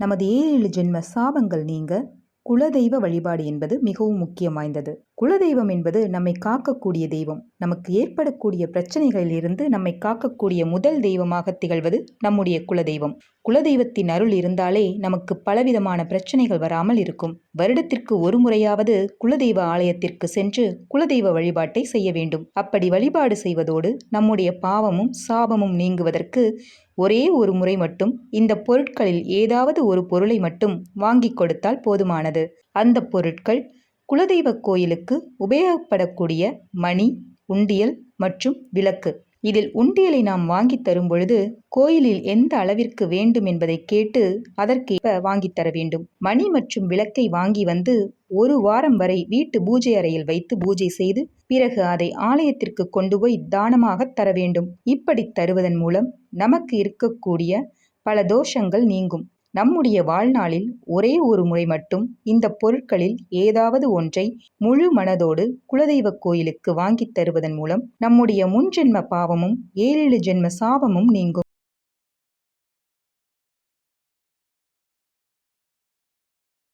நமது ஏழு ஜென்ம சாபங்கள் நீங்க குலதெய்வ வழிபாடு என்பது மிகவும் முக்கியம் வாய்ந்தது. குலதெய்வம் என்பது நம்மை காக்கக்கூடிய தெய்வம். நமக்கு ஏற்படக்கூடிய பிரச்சனைகளில் இருந்து நம்மை காக்கக்கூடிய முதல் தெய்வமாக திகழ்வது நம்முடைய குலதெய்வம். குலதெய்வத்தின் அருள் இருந்தாலே நமக்கு பலவிதமான பிரச்சனைகள் வராமல் இருக்கும். வருடத்திற்கு ஒரு முறையாவது குலதெய்வ ஆலயத்திற்கு சென்று குலதெய்வ வழிபாட்டை செய்ய வேண்டும். அப்படி வழிபாடு செய்வதோடு நம்முடைய பாவமும் சாபமும் நீங்குவதற்கு ஒரே ஒரு முறை மட்டும் இந்த பொருட்களில் ஏதாவது ஒரு பொருளை மட்டும் வாங்கி கொடுத்தால் போதுமானது. அந்த பொருட்கள் குலதெய்வ கோயிலுக்கு உபயோகப்படக்கூடிய மணி உண்டியல் மற்றும் விளக்கு. இதில் உண்டியலை நாம் வாங்கி தரும் பொழுது கோயிலில் எந்த அளவிற்கு வேண்டும் என்பதை கேட்டு அதற்கேற்ப வாங்கித் தர வேண்டும். மணி மற்றும் விளக்கை வாங்கி வந்து ஒரு வாரம் வரை வீட்டு பூஜை அறையில் வைத்து பூஜை செய்து பிறகு அதை ஆலயத்திற்கு கொண்டு போய் தானமாக தர வேண்டும். இப்படி தருவதன் மூலம் நமக்கு இருக்கக்கூடிய பல தோஷங்கள் நீங்கும். நம்முடைய வாழ்நாளில் ஒரே ஒரு முறை மட்டும் இந்த பொருட்களில் ஏதாவது ஒன்றை முழு மனதோடு குலதெய்வ கோயிலுக்கு வாங்கித் தருவதன் மூலம் நம்முடைய முன்ஜென்ம பாவமும் ஏழேழு ஜென்ம சாபமும் நீங்கும்.